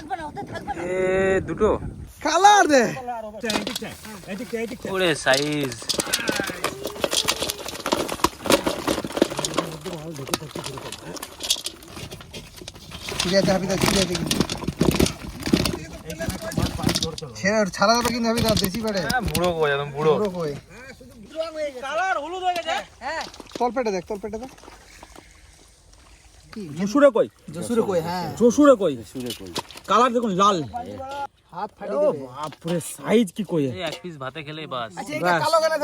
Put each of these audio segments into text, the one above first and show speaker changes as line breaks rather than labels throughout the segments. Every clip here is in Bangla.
এ দুটো।
কালার দে।
ওরে সাইজ।
ছেড়ে যাবে কিন্তু হাবিদা দেশি পেটে
বুড়ো কই একদম বুড়ো।
পুরো কই?
কালার হলুদ হয়ে গেছে। হ্যাঁ
তল দেখ তল পেটে দেখ।
জসুরে কই?
জসুরে কই হ্যাঁ।
জসুরে কই? কালার দেখুন লাল।
হাত ফাটি দেবে।
বাপরে সাইজ কি কই
এই এক পিস ভাতে খেলেই বাস।
আচ্ছা এটা কালো কেন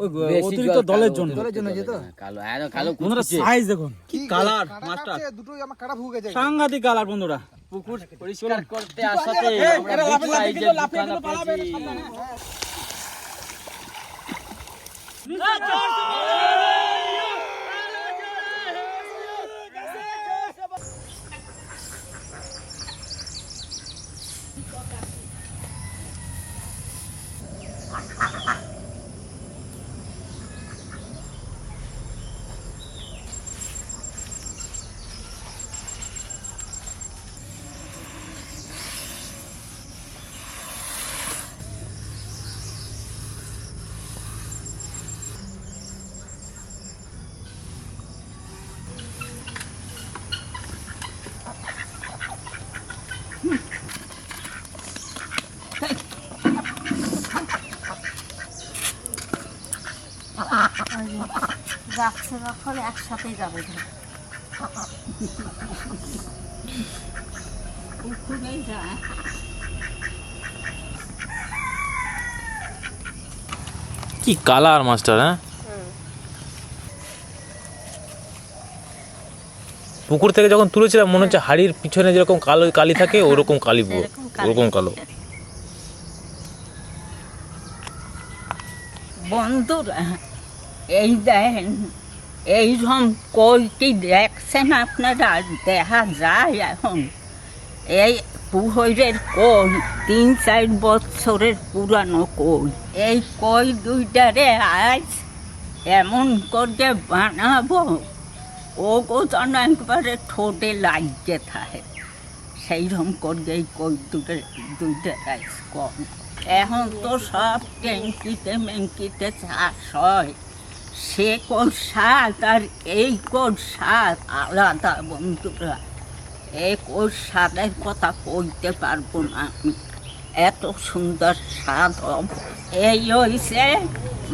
ওই অতিরিক্ত দলের জন্য।
দলের জন্য যেত
কালো একদম কালো
বন্ধুরা সাইজ দেখুন। কি কালার
কাটছে, দুটোই আমার কাটা ভুগে যায়।
সাংঘাতিক কালার বন্ধুরা।
পুকুর পরিষ্কার করতে আসাতে আমরা দোকান পেয়েছি।
যাচ্ছে যখন একসাথেই যাবে পুকুরেই যায়
কি কালার মাস্টার হ্যাঁ? পুকুর থেকে যখন তুলেছিলাম মনে হচ্ছে হাড়ির পিছনে যেরকম কালো কালি থাকে ওরকম কালি। ওরকম কালো।
বন্ধুরা এই দেখেন এইরকম কই কি দেখছেন আপনারা? দেখা যায় এখন। এই পুহরের কই তিন চার বছরের পুরানো কই এই কই দুইটারে আজ এমন করে বানাবো ও গো যেন একবারে ঠোঁটে লাগিয়ে থাকে। সেই রকম করে এই কই দুটো, দুইটা আজ কম এখন তো সব ট্যাঙ্কিতে মেঙ্কিতে চাষ হয়। সে কোন স্বাদ আর এই কোন স্বাদ আলাদা বন্ধুরা এই কোন স্বাদের কথা কইতে পারব না আমি। এত সুন্দর স্বাদ এই হইছে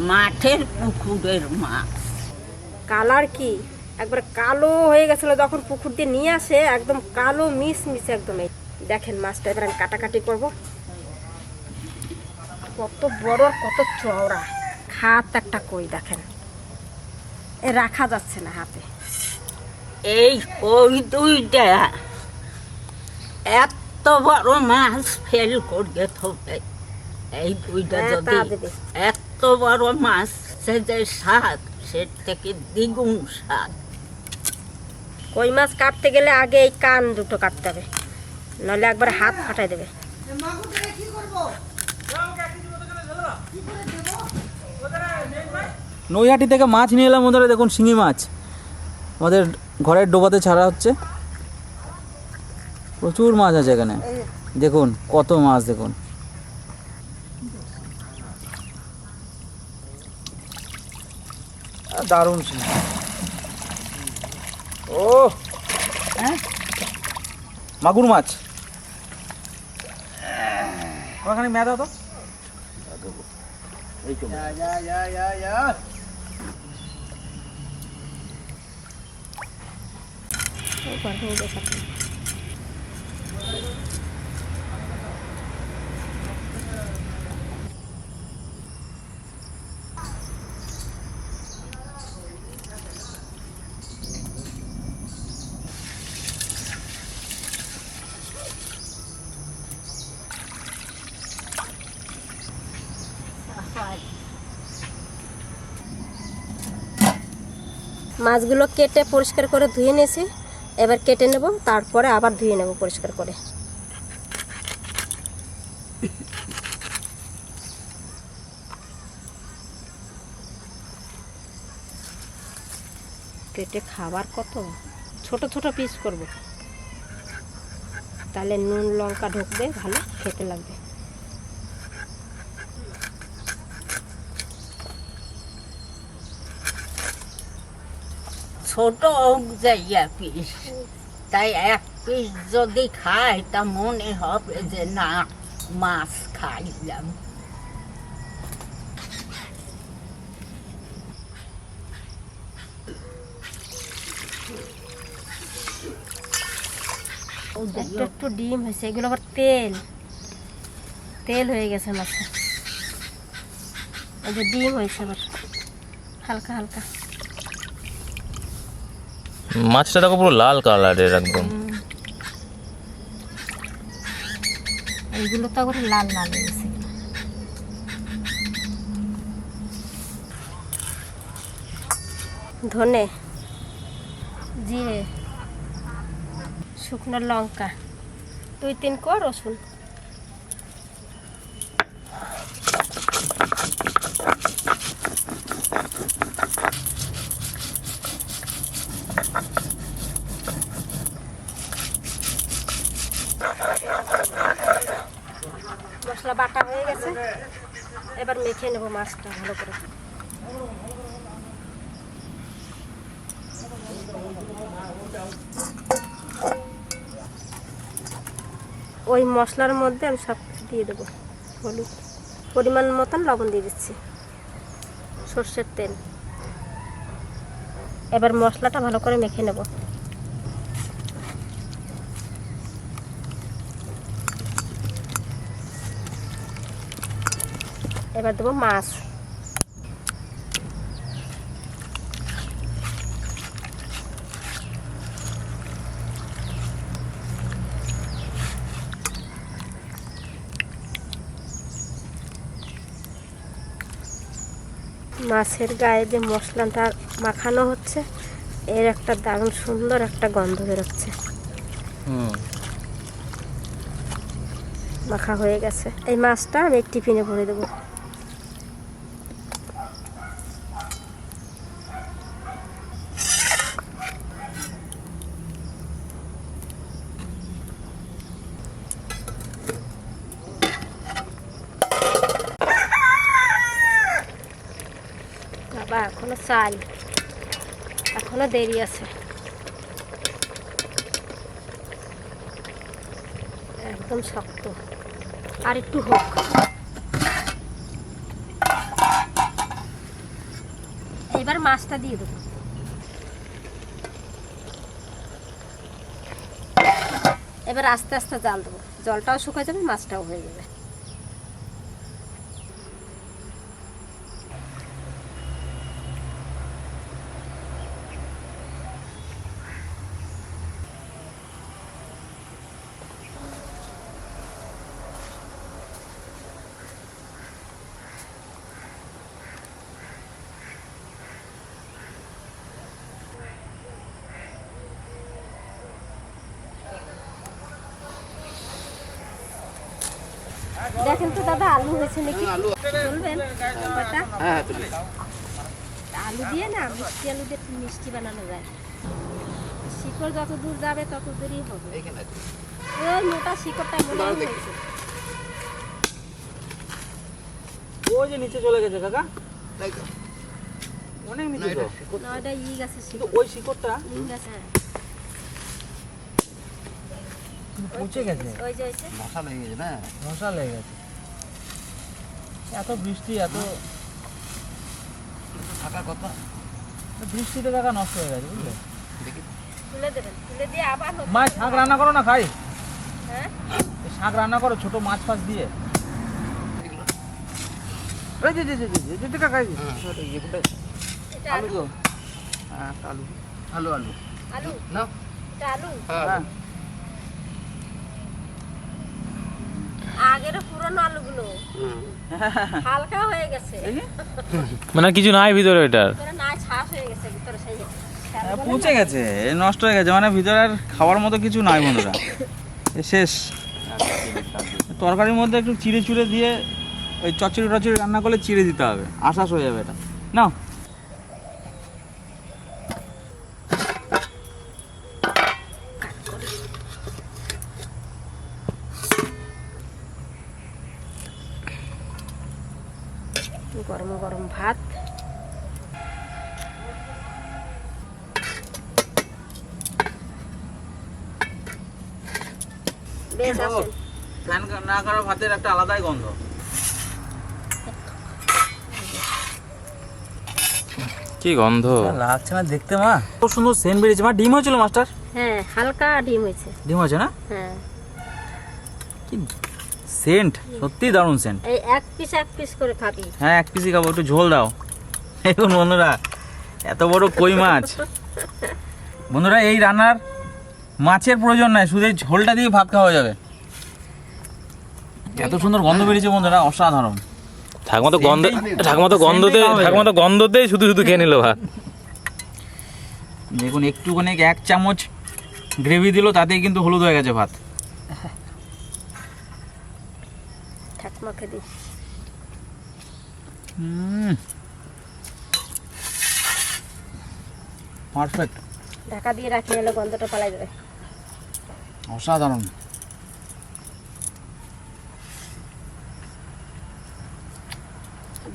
মাঠের পুকুরের মাছ।
কালার কি? একবার কালো হয়ে গেছিল যখন পুকুর দিয়ে নিয়ে আসে, একদম কালো মিস মিস একদম। দেখেন মাছটা, এবার আমি কাটাকাটি করব। কত বড় আর কত চওড়া। খাত একটা কই, দেখেন। রাখা যাচ্ছে না হাতে।
এই কই দুইটা এত বড় মাছ ফেল করে থবে। এই দুইটা
হ্যাঁ,
যদি এত বড় মাছ সে যে স্বাদ সে থেকে দ্বিগুণ স্বাদ।
কই মাছ কাটতে গেলে আগে এই কান দুটো কাটতে হবে। নাহলে একবার হাত ফাটাই দেবে।
নৈহাটি থেকে মাছ নিয়ে এলাম ওদের দেখুন শিঙি মাছ। আমাদের ঘরের ডোবাতে ছাড়া হচ্ছে। প্রচুর মাছ আছে এখানে। দেখুন, কত মাছ, দেখুন। দারুণ ও হ্যাঁ? মাগুর মাছ। ওখানে মেদা তো।
মাছগুলো কেটে পরিষ্কার করে ধুয়ে নিয়েছি। এবার কেটে নেব, তারপরে আবার ধুয়ে নেব পরিষ্কার করে। কেটে খাবার কত? ছোট ছোট পিস করব। তাহলে নুন, লঙ্কা ঢুকবে, ভালো, খেতে লাগবে।
ছোট যাইয়া পিস তাই এক পিস যদি খাই তা মনে হবে যে না মাছ খাইলাম
একটু একটু ডিম হয়েছে এগুলো আবার তেল তেল হয়ে গেছে মাছটা এই যে ডিম হয়েছে আবার হালকা হালকা
মাছটা দেখো পুরো লাল কালারের একদম।
এইগুলো তো লাল লাল হয়ে গেছে। ধনে? জিরে শুকনো লঙ্কা। দুই তিন কর রসুন মশলা বাটা হয়ে গেছে এবার মেখে নেব মাছটা ভালো করে। ওই মশলার মধ্যে আমি সব কিছু দিয়ে দেবো। হলুদ পরিমাণ মতন লবণ দিয়ে দিচ্ছি। সর্ষের তেল। এবার মশলাটা ভালো করে মেখে নেব। এবার দেবো মাছ। মাছের গায়ে যে মশলাটা মাখানো হচ্ছে এর একটা দারুণ সুন্দর একটা গন্ধ বেরোচ্ছে। মাখা হয়ে গেছে। এই মাছটা আমি টিফিনে ভরে দেবো। এখনও চাল এখনও দেরি আছে। একদম শক্ত। আর একটু হোক। এবার মাছটা দিয়ে দেবো। এবার আস্তে আস্তে জাল দেবো। জলটাও শুকিয়ে যাবে, মাছটাও হয়ে যাবে। দেখেন তো দাদা আলু হয়েছে নাকি? বলবেন
হ্যাঁ
আলু দিয়ে না মিষ্টি আলু দিয়ে মিষ্টি বানানো যায়। শিকড় যত দূর যাবে তত দূরই হবে। ওই মোটা শিকড়টা হয় হয়েছে।
ওই যে নিচে চলে গেছে কাকা। অনেক নিচে তো।
না ই গাছের
কিন্তু ওই শিকড়টা?
হ্যাঁ।
পচে গেছে।
ওই যে
মশা লেগে গেছে না?
মশা লেগে গেছে। এত বৃষ্টি এত
থাকার কথা।
বৃষ্টিতে কাকা নষ্ট হয়ে গেছে বুঝলে? মাছ শাক রান্না করো না খাই।
হ্যাঁ?
শাক রান্না করো ছোট মাছ ফাছ দিয়ে। যে, যে, যে, যে, যে, যে, কাকা, এই যে, এগুলো
এটা
আলু
আলু।
হ্যাঁ আলু।
আলু। আলু
আলু।
নাও
আলু।
হ্যাঁ।
আগের পুরনো আলুগুলো। হালকা হয়ে গেছে।
মানে কিছু নাই ভিতরে এটার?
ভিতরে না ছাস হয়ে গেছে ভিতরে সেই
পচে গেছে এ নষ্ট হয়ে গেছে মানে ভিতরে আর খাওয়ার মতো কিছু নাই বন্ধুরা। এ শেষ। তরকারির মধ্যে একটু চিড়ে চুড়ে দিয়ে ওই চচ্চড়ি টচড়ি রান্না করলে চিড়ে দিতে হবে। আশাস হয়ে যাবে এটা। নাও। ভাতের একটা আলাদাই গন্ধ।
কি গন্ধ?
লাগছে না দেখতে মা। খুব সুন্দর সেন্ট বেরিয়েছে। মা ডিম হয়েছিল মাস্টার
হ্যাঁ হালকা ডিম হয়েছে।
ডিম হয়েছে না?
হ্যাঁ।
কি সেন্ট সত্যি দারুণ সেন্ট
এই এক পিস এক পিস করে খাবি।
হ্যাঁ এক পিসি খাব একটু ঝোল দাও। এখন বন্ধুরা এত বড় কই মাছ। বন্ধুরা এই রান্নার মাছের প্রয়োজন নাই শুধু এই ঝোলটা দিয়ে ভাত খাওয়া যাবে। এত সুন্দর গন্ধ বেরিয়েছে বন্ধুরা অসাধারণ।
ঠাকুমা তো গন্ধ ঠাকুমা তো গন্ধতে ঠাকুমা তো গন্ধতেই শুধু শুধু খেয়ে নিল ভাত।
দেখুন একটুখানি এক চামচ গ্রেভি দিল তাতেই কিন্তু হলুদ হয়ে গেছে ভাত।
ঠাকুমাকে দিই
পারফেক্ট
ঢাকা দিয়ে রাখি নাহলে গন্ধটা পালাই যাবে।
অসাধারণ।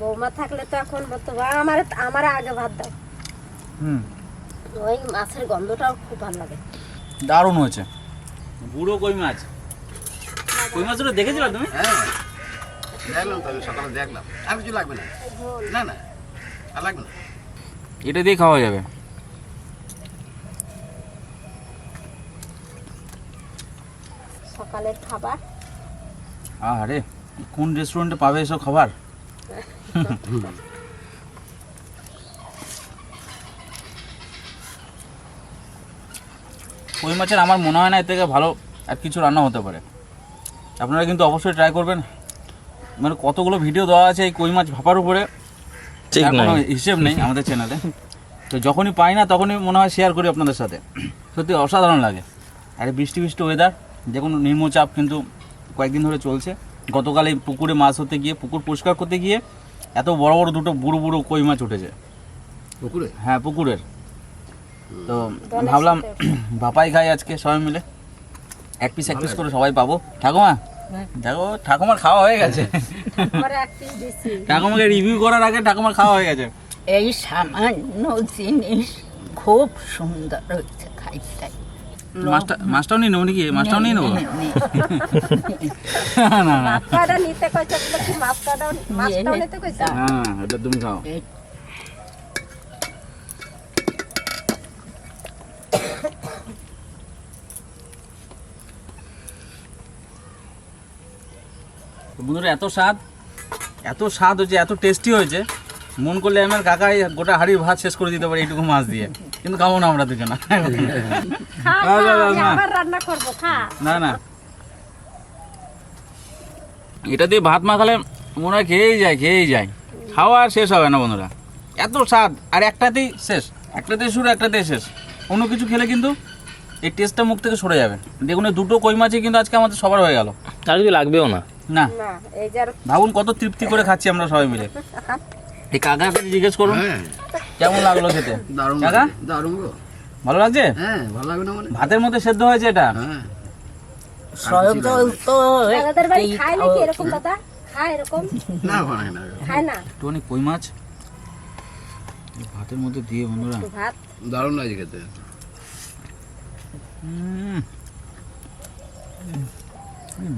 বৌমা থাকলে তো এখন বলতো "বা, আমার আমার আগে ভাত দাও।
হুম।
ওই মাছের গন্ধটাও খুব ভালো লাগে।
দারুণ হয়েছে। বুড়ো কই মাছ? কই মাছ ওটা দেখেছিল তুমি?
দেখলাম তো আমি সকালে দেখলাম। আর কিছু লাগবে না? না না। আর লাগবে না?
এটা দিয়ে খাওয়া যাবে।
সকালের খাবার।
আরে কোন রেস্টুরেন্টে পাবে এসব খাবার? কই মাছের আমার মনে হয় না এর থেকে ভালো আর কিছু রান্না হতে পারে। আপনারা কিন্তু অবশ্যই ট্রাই করবেন। মানে কতগুলো ভিডিও দেওয়া আছে এই কই মাছ ভাপার উপরে। কোনো হিসেব নেই আমাদের চ্যানেলে তো যখনই পাই না তখনই মনে হয় শেয়ার করি আপনাদের সাথে। সত্যি অসাধারণ লাগে। আর বৃষ্টি বৃষ্টি ওয়েদার দেখুন নিম্নচাপ কিন্তু কয়েকদিন ধরে চলছে। গতকাল এই পুকুরে মাছ হতে গিয়ে পুকুর পরিষ্কার করতে গিয়ে এত বড় বড় দুটো বুড়ো বুড়ো কই মাছ উঠেছে।
পুকুরে?
হ্যাঁ পুকুরের। তো ভাবলাম ভাপাই খাই আজকে সবাই মিলে। এক পিস এক পিস করে সবাই পাবো। ঠাকুমা? দেখো ঠাকুমার খাওয়া হয়ে গেছে। ঠাকুমাকে রিভিউ করার আগে ঠাকুমার খাওয়া হয়ে গেছে।
এই সামান্য জিনিস খুব সুন্দর হচ্ছে খাইতে।
মাছটা মাছটাও নিয়ে নেব নাকি মাছটাও নিয়ে নেব না না না
মাছ কাটা নিতে কইছে বলে কি মাছ কাটাও মাছটাও নিতে কইছে
হ্যাঁ এটা তুমি খাও বন্ধুরা এত স্বাদ এত স্বাদ হয়েছে এত টেস্টি হয়েছে। মন করলে আমার কাকাই গোটা হাড়ির ভাত শেষ করে দিতে পারে এইটুকু মাছ দিয়ে। কিন্তু খাব না আমরা দুজনা। না, না, না,
আমি
না।
আবার রান্না করব খা।
না না। এটা দিয়ে ভাত মাখালে মনে হয় খেয়েই যায় খেয়েই যায়। খাওয়া আর শেষ হবে না বন্ধুরা। এত স্বাদ। আর একটাতেই শেষ। একটাতেই শুরু একটাতেই শেষ। অন্য কিছু খেলে কিন্তু এই টেস্টটা মুখ থেকে সরে যাবে। দেখুন এই দুটো কই মাছই কিন্তু আজকে আমাদের সবার হয়ে গেল।
আর কিছু লাগবেও না।
না। ভাবুন কত তৃপ্তি করে খাচ্ছি আমরা সবাই মিলে। এই কাকাকে জিজ্ঞেস করুন।
হ্যাঁ।
কেমন লাগল খেতে?
দারুণ
কাকা?
দারুণ গো।
ভালো লাগছে?
হ্যাঁ ভালো লাগবে না মানে?
ভাতের মধ্যে সেদ্ধ হয়েছে এটা?
হ্যাঁ।
সজল তো
দাদাদের বাড়ি খায় নাকি এরকম দাদা খায় এরকম?
না হয় না।
খায় না?
একটুখানি কই মাছ? ভাতের মধ্যে দিয়ে বন্ধুরা।
ভাত।
দারুণ লাগছে খেতে।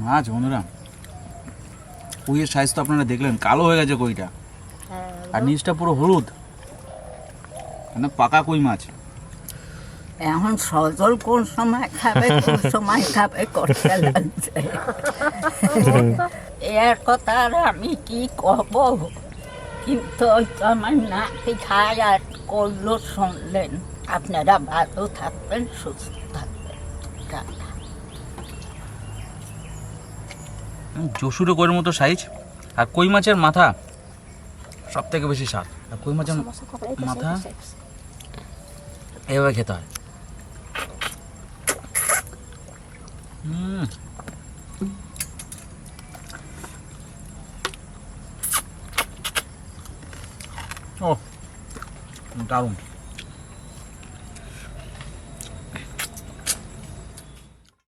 মাছ বন্ধুরা। কইয়ের সাইজ তো আপনারা দেখলেন কালো হয়ে গেছে কইটা।
হ্যাঁ
আর নিচটা পুরো হলুদ। মানে পাকা কই মাছ?
এখন সজল কোন সময় খাবে কোন সময় খাবে করতে লাগছে? এর কথা আর আমি কি কব? কিন্তু ওই তো আমার নাতি খায় আর করল শুনলেন। আপনারা ভালো থাকবেন সুস্থ থাকবেন।
জসুরে কইয়ের মতো সাইজ? আর কই মাছের মাথা? সব থেকে বেশি স্বাদ। আর কই মাছের মাথা? এভাবে খেতে হয় উম। ও দারুণ